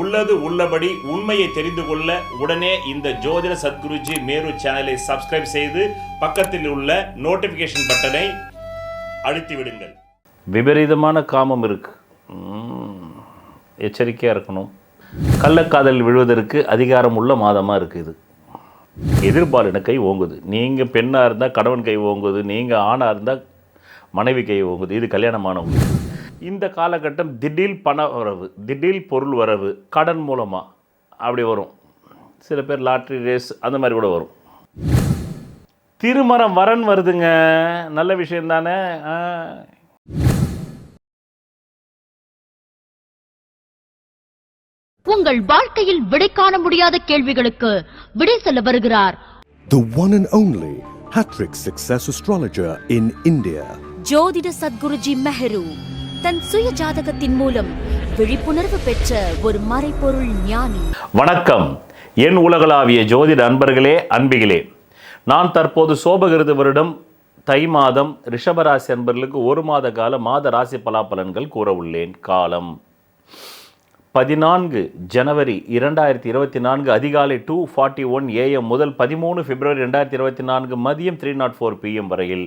உள்ளது உள்ளபடி உண்மையை தெரிந்து கொள்ள உடனே இந்த ஜோதிட சத்குருஜி மேரு சேனலை சப்ஸ்கிரைப் செய்து பக்கத்தில் உள்ள நோட்டிஃபிகேஷன் பட்டனை அழுத்தி விடுங்கள். விபரீதமான காமம் இருக்கு. எச்சரிக்கையாக இருக்கணும். கள்ளக்காதல் விழுவதற்கு அதிகாரம் உள்ள மாதமாக இருக்குது எதிர்பாலின கை ஓங்குது. நீங்கள் பெண்ணாக இருந்தால் கணவன் கை ஓங்குது. நீங்கள் ஆணாக இருந்தால் மனைவி கை ஓங்குது. இது கல்யாணமானவங்க இந்த காலகட்டம் திடீர் பண வரவு திடீர் பொருள் வரவு கடன் மூலமாக அப்படி வரும். சில பேர் லாட்ரி ரேஸ் அந்த மாதிரி கூட வரும். திருமணம் வரன் வருதுங்க. நல்ல விஷயம் தானே? உங்கள் வாழ்க்கையில் விடை காண முடியாத கேள்விகளுக்கு விடை சொல்ல வருகிறார். The one and only Hattrick Success Astrologer in India. ஜோதிட சத்குருஜி மெஹரு. தன் சுய ஜாதகத்தின் மூலம் விழிப்புணர்வு பெற்ற ஒரு மறைபொருள் ஞானி. வணக்கம். என் உலகளாவிய ஜோதிட அன்பர்களே அன்பிகளே. நான் தற்போது சோபகிருது வருடம் தை மாதம் ரிஷபராசி அன்பர்களுக்கு ஒரு மாத கால மாத ராசி பலாபலன்கள் கூற உள்ளேன். காலம் பதினான்கு ஜனவரி இரண்டாயிரத்தி இருபத்தி நான்கு அதிகாலை டூ ஃபார்ட்டி ஒன் ஏஎம் முதல் பதிமூணு பிப்ரவரி ரெண்டாயிரத்தி இருபத்தி நான்கு மதியம் த்ரீ நாட் ஃபோர் பிஎம் வரையில்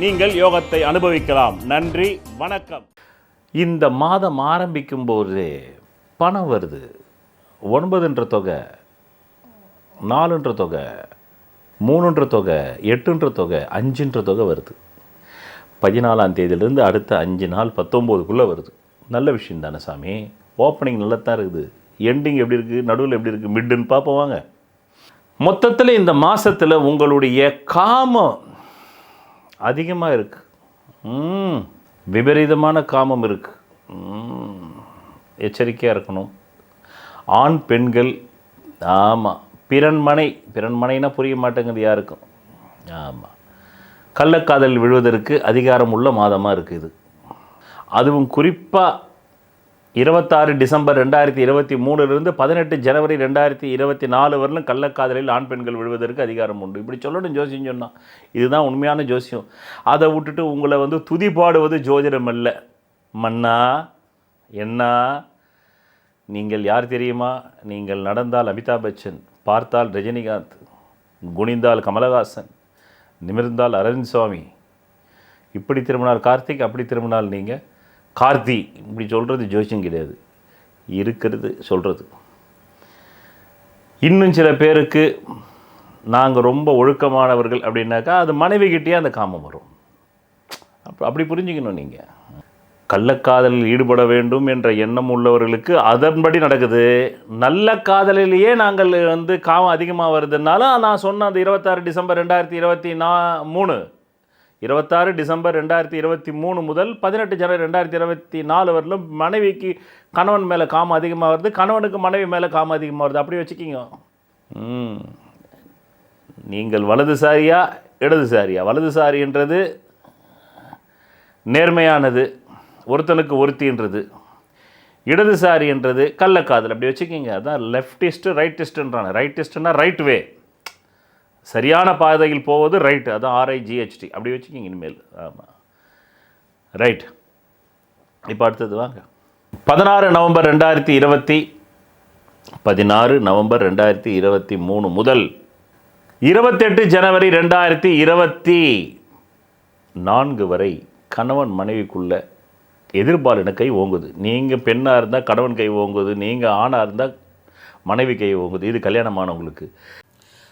நீங்கள் யோகத்தை அனுபவிக்கலாம். நன்றி வணக்கம். இந்த மாதம் ஆரம்பிக்கும் போது பணம் வருது. ஒன்பதுன்ற தொகை நாலுன்ற தொகை மூணுன்ற தொகை எட்டுன்ற தொகை அஞ்சுன்ற தொகை வருது. பதினாலாம் தேதியிலேருந்து அடுத்த அஞ்சு நாள் பத்தொம்போதுக்குள்ளே வருது. நல்ல விஷயம் தானே சாமி? ஓப்பனிங் நல்லா தான் இருக்குது. எண்டிங் எப்படி இருக்குது நடுவில் எப்படி இருக்குது மிட்டுன்னு பார்ப்போம் வாங்க. மொத்தத்தில் இந்த மாதத்தில் உங்களுடைய காமம் அதிகமாக இருக்குது விபரீதமான காமம் இருக்குது எச்சரிக்கையாக இருக்கணும். ஆண் பெண்கள் ஆமாம் பிறன்மனை பிறன்மனைனா புரிய மாட்டேங்குது யாருக்கும். ஆமாம் கள்ளக்காதல் விழுவதற்கு அதிகாரம் உள்ள மாதமாக இருக்குது அதுவும் குறிப்பாக இருபத்தாறு டிசம்பர் ரெண்டாயிரத்தி இருபத்தி மூணுலேருந்து பதினெட்டு ஜனவரி ரெண்டாயிரத்தி இருபத்தி நாலு வரலும் கள்ளக்காதலில் ஆண் பெண்கள் விழுவதற்கு அதிகாரம் உண்டு. இப்படி சொல்லணும் ஜோசியம் சொன்னால் இதுதான் உண்மையான ஜோசியம். அதை விட்டுட்டு உங்களை வந்து துதி பாடுவது ஜோதிடம் அல்ல. மன்னா என்ன நீங்கள் யார் தெரியுமா? நீங்கள் நடந்தால் அமிதாப் பச்சன் பார்த்தால் ரஜினிகாந்த் குனிந்தால் கமலஹாசன் நிமிர்ந்தால் அரவிந்த் சுவாமி. இப்படி திரும்பினால் கார்த்திக் அப்படி திரும்பினால் நீங்கள் கார்த்தி இப்படி சொல்கிறது ஜோசியம் கிடையாது. இருக்கிறது சொல்கிறது இன்னும் சில பேருக்கு நாங்கள் ரொம்ப ஒழுக்கமானவர்கள் அப்படின்னாக்கா அது மனைவிகிட்டே அந்த காமம் வரும். அப்போ அப்படி புரிஞ்சுக்கணும் நீங்கள் கள்ளக்காதலில் ஈடுபட வேண்டும் என்ற எண்ணம் உள்ளவர்களுக்கு அதன்படி நடக்குது. நல்ல காதலிலேயே நாங்கள் வந்து காமம் அதிகமாக வருதுனாலும் நான் சொன்ன அந்த இருபத்தாறு டிசம்பர் ரெண்டாயிரத்தி இருபத்தி நா மூணு இருபத்தாறு டிசம்பர் ரெண்டாயிரத்தி இருபத்தி மூணு முதல் பதினெட்டு ஜனவரி ரெண்டாயிரத்தி இருபத்தி நாலு வரலும் மனைவிக்கு கணவன் மேலே காமம் அதிகமாக வருது. கணவனுக்கு மனைவி மேலே காமம் அதிகமாக வருது. அப்படி வச்சுக்கிங்க. நீங்கள் வலதுசாரியா இடதுசாரியா? வலதுசாரின்றது நேர்மையானது ஒருத்தனுக்கு ஒருத்தின்றது. இடதுசாரின்றது கள்ளக்காதல். அப்படி வச்சுக்கிங்க. அதான் லெஃப்டிஸ்ட்டு ரைட்டிஸ்ட்டுன்றாங்க ரைட்டிஸ்ட்டுன்னா ரைட் வே சரியான பாதையில் போவது ரைட் அதுதான் ஆர்ஐஜிஹெச்டி அப்படி வச்சுக்கிங்க இனிமேல். ஆமாம் ரைட் இப்போ அடுத்தது வாங்க. பதினாறு நவம்பர் ரெண்டாயிரத்தி இருபத்தி பதினாறு நவம்பர் ரெண்டாயிரத்தி இருபத்தி மூணு முதல் இருபத்தெட்டு ஜனவரி ரெண்டாயிரத்தி இருபத்தி நான்கு வரை கணவன் மனைவிக்குள்ள எதிர்பாலின கை ஓங்குது. நீங்கள் பெண்ணாக இருந்தால் கணவன் கை ஓங்குது. நீங்கள் ஆணாக இருந்தால் மனைவி கை ஓங்குது. இது கல்யாணமானவங்களுக்கு.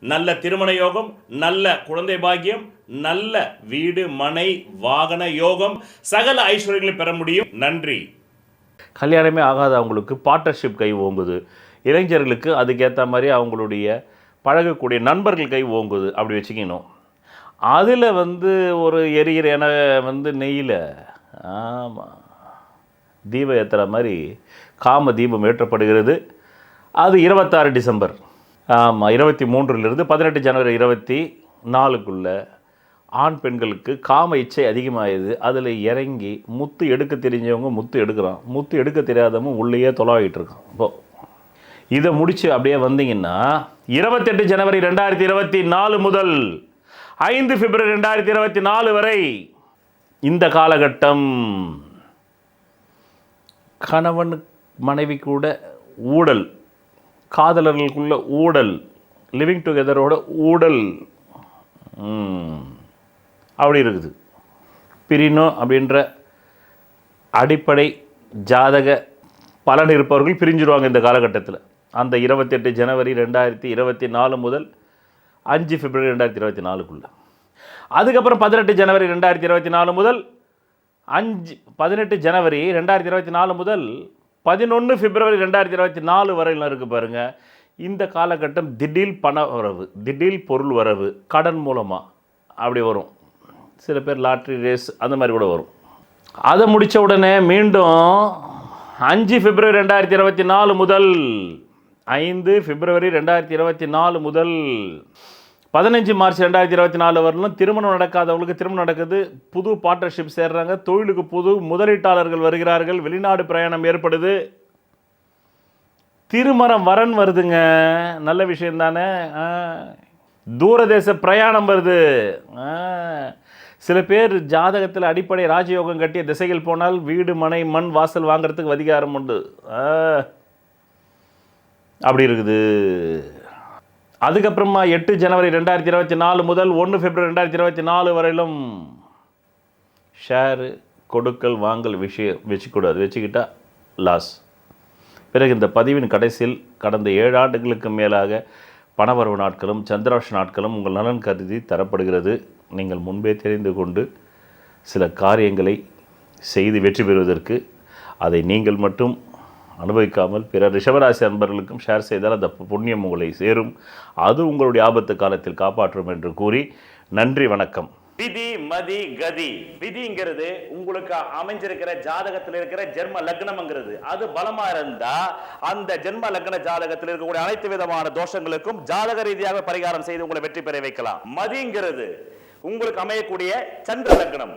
நல்ல திருமண யோகம் நல்ல குழந்தை பாக்கியம் நல்ல வீடு மனை வாகன யோகம் சகல ஐஸ்வர்யங்களை பெற முடியும். நன்றி. கல்யாணமே ஆகாத அவங்களுக்கு. பார்ட்னர்ஷிப் கை ஓங்குது. இளைஞர்களுக்கு அதுக்கேற்ற மாதிரி அவங்களுடைய பழகக்கூடிய நண்பர்கள் கை ஓங்குது. அப்படி வச்சுக்கணும். அதில் வந்து ஒரு எரியிற என வந்து நெய்யில். ஆமாம் தீபம் ஏற்றுற மாதிரி காம தீபம் ஏற்றப்படுகிறது. அது இருபத்தாறு டிசம்பர். ஆமாம் இருபத்தி மூன்றிலிருந்து பதினெட்டு ஜனவரி இருபத்தி நாலுக்குள்ள ஆண் பெண்களுக்கு காம இச்சை அதிகமாகுது அதில் இறங்கி முத்து எடுக்க தெரிஞ்சவங்க முத்து எடுக்கிறான். முத்து எடுக்க தெரியாதவங்க உள்ளேயே தொலாவிட்டு இருக்கான். இப்போ இதை முடித்து அப்படியே வந்தீங்கன்னா இருபத்தெட்டு ஜனவரி ரெண்டாயிரத்தி இருபத்தி நாலு முதல் ஐந்து பிப்ரவரி ரெண்டாயிரத்தி இருபத்தி நாலு வரை இந்த காலகட்டம் கணவன் மனைவி கூட ஊடல். காதலர்களுக்குள்ள ஊடல் லிவிங் டுகெதரோட ஊடல். அப்படி இருக்குது. பிரினோ அப்படின்ற அடிப்படை ஜாதக பலன் இருப்பவர்கள் பிரிஞ்சிருவாங்க இந்த காலகட்டத்தில். அந்த இருபத்தெட்டு ஜனவரி ரெண்டாயிரத்தி இருபத்தி நாலு முதல் அஞ்சு பிப்ரவரி ரெண்டாயிரத்தி இருபத்தி நாலுக்குள்ளே. அதுக்கப்புறம் பதினெட்டு ஜனவரி ரெண்டாயிரத்தி இருபத்தி நாலு முதல் அஞ்சு பதினெட்டு ஜனவரி ரெண்டாயிரத்தி இருபத்தி நாலு முதல் பதினொன்று பிப்ரவரி ரெண்டாயிரத்தி இருபத்தி நாலு வரையிலும் இருக்குது பாருங்கள் இந்த காலகட்டம் திடீர் பண வரவு திடீர் பொருள் வரவு கடன் மூலமாக அப்படி வரும். சில பேர் லாட்ரி ரேஸ் அந்த மாதிரி கூட வரும். அதை முடித்த உடனே மீண்டும் அஞ்சு பிப்ரவரி ரெண்டாயிரத்தி இருபத்தி நாலு முதல் ஐந்து பிப்ரவரி ரெண்டாயிரத்தி இருபத்தி நாலு முதல் பதினஞ்சு மார்ச் ரெண்டாயிரத்தி இருபத்தி நாலு வரலும் திருமணம் நடக்காதவங்களுக்கு திருமணம் நடக்குது. புது பார்ட்னர்ஷிப் சேர்றாங்க. தொழிலுக்கு புது முதலீட்டாளர்கள் வருகிறார்கள். வெளிநாடு பிரயாணம் ஏற்படுது. திருமணம் வரன் வருதுங்க. நல்ல விஷயம் தானே. தூரதேச பிரயாணம் வருது. சில பேர் ஜாதகத்தில் அடிப்படை ராஜயோகம் கட்டிய திசைகள் போனால் வீடு மனை மண் வாசல் வாங்குறதுக்கு அதிகாரம் உண்டு. ஆ. அப்படி இருக்குது. அதுக்கப்புறமா எட்டு ஜனவரி ரெண்டாயிரத்தி இருபத்தி நாலு முதல் ஒன்று பிப்ரவரி ரெண்டாயிரத்தி இருபத்தி நாலு வரையிலும் ஷேரு கொடுக்கல் வாங்கல் விஷயம் வச்சுக்கூடாது. வச்சுக்கிட்டா லாஸ் பிறகு இந்த பதிவின் கடைசியில் கடந்த ஏழு ஆண்டுகளுக்கு மேலாக பணவரவு நாட்களும் சந்திராஷ் நாட்களும் உங்கள் நலன் கருதி தரப்படுகிறது. நீங்கள் முன்பே தெரிந்து கொண்டு சில காரியங்களை செய்து வெற்றி பெறுவதற்கு அதை நீங்கள் மட்டும் அனுபவிக்காமல் பிற ரிஷபராசி அன்பர்களுக்கும் ஷேர் செய்தால் அந்த புண்ணியம் உங்களை சேரும். அது உங்களுடைய ஆபத்து காலத்தில் காப்பாற்றும் என்று கூறி நன்றி வணக்கம். விதி மதி கதி. விதிங்கிறது உங்களுக்கு அமைஞ்சிருக்கிற ஜாதகத்தில் இருக்கிற ஜென்ம லக்னம்ங்கிறது. அது பலமா இருந்தா அந்த ஜென்ம லக்ன ஜாதகத்தில் இருக்கக்கூடிய அனைத்து விதமான தோஷங்களுக்கும் ஜாதக ரீதியாக பரிகாரம் செய்து உங்களை வெற்றி பெற வைக்கலாம். மதிங்கிறது உங்களுக்கு அமையக்கூடிய சந்திர லக்னம்.